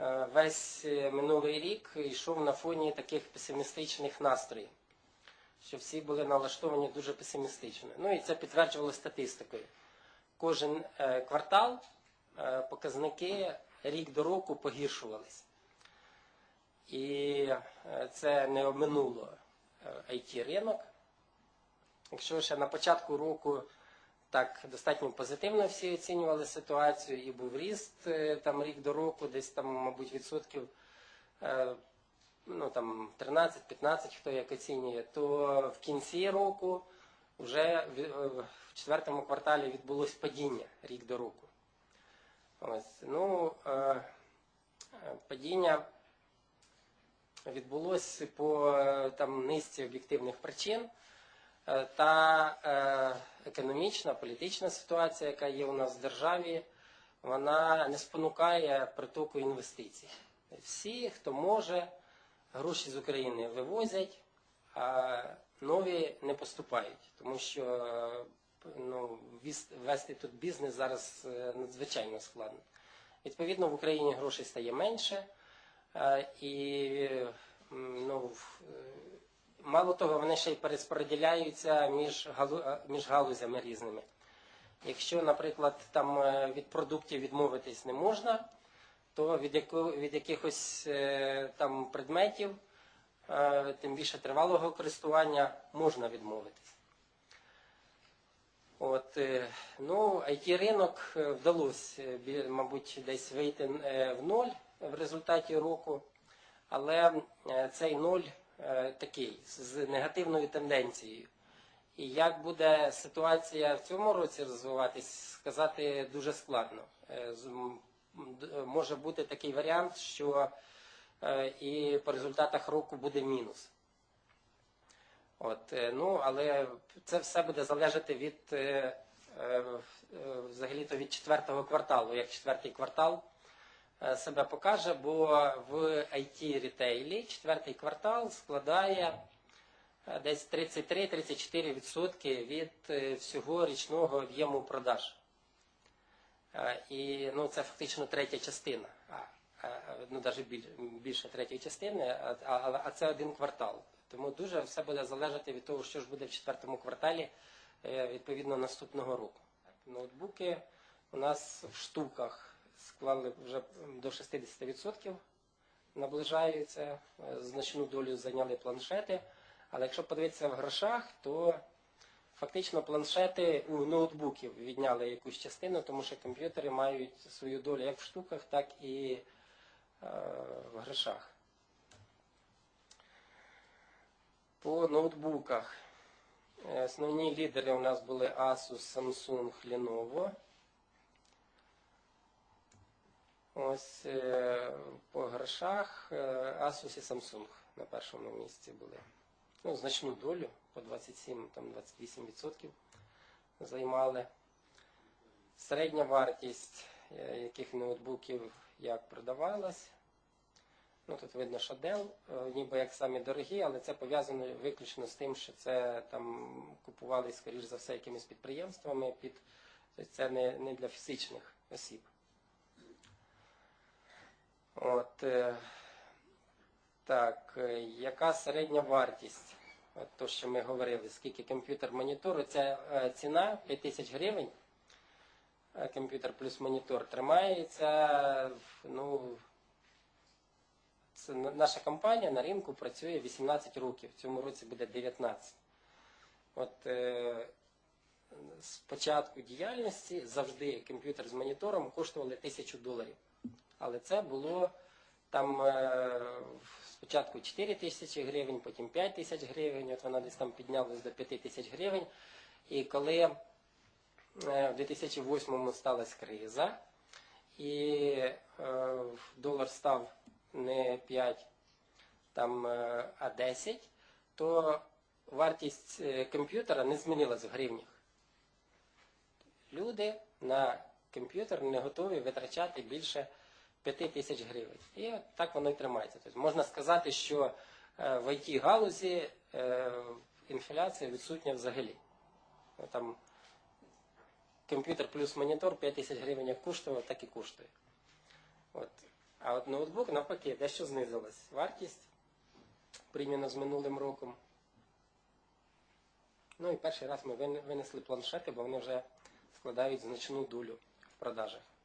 Е, Весь е, минулий рік йшов на фоні таких песимістичних настроїв, що всі були налаштовані дуже песимістично. Ну і це підтверджувало статистикою. Кожен е, квартал показники рік до року погіршувались. І це не обминуло it ринок. Якщо ще на початку року так достатньо позитивно всі оцінювали ситуацію, і був ріст е, там рік до року, десь там, мабуть, відсотків е, ну, там 13-15, хто як оцінює, то в кінці року вже в е, четвертому кварталі відбулось падіння рік до року. Ось, ну, падіння відбулося по там низці об'єктивних причин. Е, Та е, економічна, політична ситуація, яка є у нас в державі, вона не спонукає притоку інвестицій. Всі, хто може, гроші з України вивозять, а нові не поступають, тому що е, ну, вести тут бізнес зараз надзвичайно складно. Відповідно, в Україні грошей стає менше, і мало того, вони ще й переспоряділяються між, галу- е, між галузями різними. Якщо, наприклад, там е, від продуктів відмовитись не можна, то від, яко, від якихось е, там предметів, тим більше тривалого користування, можна відмовитись. От, ну, IT-ринок вдалося, мабуть, десь вийти в ноль в результаті року, але цей ноль такий з негативною тенденцією. І як буде ситуація в цьому році розвиватись, сказати дуже складно. Е, Може бути такий варіант, що е, і по результатах року буде мінус. От, е, ну, але це все буде залежати від е, е, е, взагалі-то від четвертого кварталу, як четвертий квартал е, себе покаже, бо в IT ретейлі четвертий квартал складає е, десь 33-34% від е, всього річного об'єму продаж. Е, І ну, це фактично третя частина. Е, ну, навіть більше третьої частини, а, а, це один квартал. Тому дуже все буде залежати від того, що ж буде в четвертому кварталі е, відповідно наступного року. Ноутбуки у нас в штуках склали вже до 60%, наближаються, е, значну долю зайняли планшети. Але якщо подивитися в грошах, то фактично планшети у ноутбуків відняли якусь частину, тому що комп'ютери мають свою долю як в штуках, так і е, в грошах. По ноутбуках. Е, Основні лідери у нас були Asus, Samsung, Lenovo. Ось е, по грошах е, Asus і Samsung на першому місці були. Ну, значну долю по 27-28% займали. Середня вартість е, яких ноутбуків як продавалась. Ну, тут видно, що Dell, ніби як самі дорогі, але це пов'язано виключно з тим, що це там купували, скоріш за все, якимись підприємствами, під, це не, не для фізичних осіб. От, е, так, е, яка середня вартість? От то, що ми говорили, скільки комп'ютер монітору, це е, ціна 5000 гривень. Е, Комп'ютер плюс монітор тримається. Ну, це наша компанія на ринку працює 18 років. В цьому році буде 19. От е, з початку діяльності завжди комп'ютер з монітором коштували 1000 доларів. Але це було там е, спочатку 4 тисячі гривень, потім 5 тисяч гривень, от вона десь там піднялась до 5 тисяч гривень. І коли е, в 2008 сталася криза, і е, долар став не 5, там, а 10, то вартість комп'ютера не змінилась в гривнях. Люди на комп'ютер не готові витрачати більше 5 тисяч гривень. І так воно і тримається. Тобто можна сказати, що е, в it галузі е, інфляція відсутня взагалі. Там комп'ютер плюс монітор 5 тисяч гривень як коштував, так і коштує. От. А от ноутбук навпаки дещо знизилась вартість порівняно з минулим роком. Ну і перший раз ми винесли планшети, бо вони вже складають значну долю в.